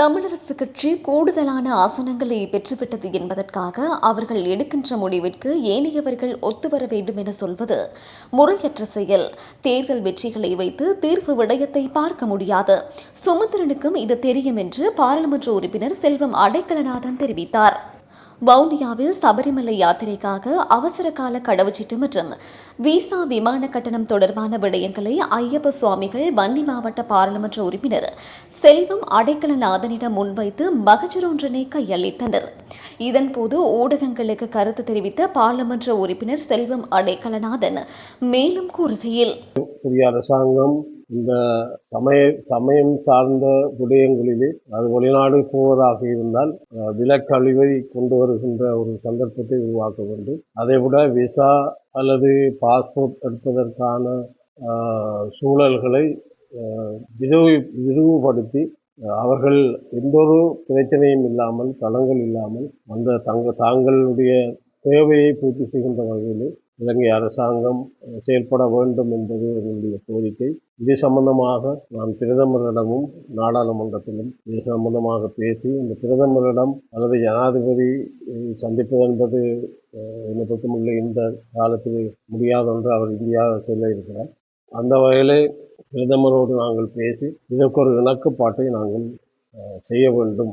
தமிழரசு கட்சி கூடுதலான ஆசனங்களை பெற்றுவிட்டது என்பதற்காக அவர்கள் எடுக்கின்ற முடிவிற்கு ஏனையவர்கள் ஒத்துவர வேண்டும் என சொல்வது முறையற்ற செயல். தேர்தல் வெற்றிகளை வைத்து தீர்ப்பு விடயத்தை பார்க்க முடியாது. சுமந்திரனுக்கும் இது தெரியும் என்று பாராளுமன்ற உறுப்பினர் செல்வம் அடைக்கலநாதன் தெரிவித்தார். வவுனியாவில் சபரிமலை யாத்திரைக்காக அவசர கால கடவுச்சீட்டு மற்றும் விசா விமான கட்டணம் தொடர்பான விடயங்களை ஐயப்ப சுவாமிகள் வன்னி மாவட்ட பாராளுமன்ற உறுப்பினர் செல்வம் அடைக்கலநாதனிடம் முன்வைத்து மகஜர் கையளித்தனர். இதன்போது ஊடகங்களுக்கு கருத்து தெரிவித்த பாராளுமன்ற உறுப்பினர் செல்வம் அடைக்கலநாதன் மேலும் கூறுகையில் அரசாங்கம் இந்த சமய சமயம் சார்ந்த விடயங்களிலே அது வெளிநாடு போவதாக இருந்தால் விலக்கழிவை கொண்டு வருகின்ற ஒரு சந்தர்ப்பத்தை உருவாக்க வேண்டும். அதைவிட விசா அல்லது பாஸ்போர்ட் எடுப்பதற்கான சூழல்களை விரிவு விரிவுபடுத்தி அவர்கள் எந்த ஒரு பிரச்சனையும் இல்லாமல் தளங்கள் இல்லாமல் அந்த தங்க தாங்களுடைய தேவையை பூர்த்தி செய்கின்ற வகையில் இலங்கை அரசாங்கம் செயல்பட வேண்டும் என்பது என்னுடைய கோரிக்கை. இது சம்பந்தமாக நான் பிரதமரிடமும் நாடாளுமன்றத்திலும் இது சம்பந்தமாக பேசி இந்த பிரதமரிடம் அல்லது ஜனாதிபதி சந்திப்பது என்பது என்னை பொறுத்தமுள்ள இந்த காலத்தில் முடியாது என்று அவர் இந்தியா செல்ல இருக்கிறார். அந்த வகையிலே பிரதமரோடு நாங்கள் பேசி இதற்கு ஒரு இணக்கப்பாட்டை நாங்கள் செய்ய வேண்டும்.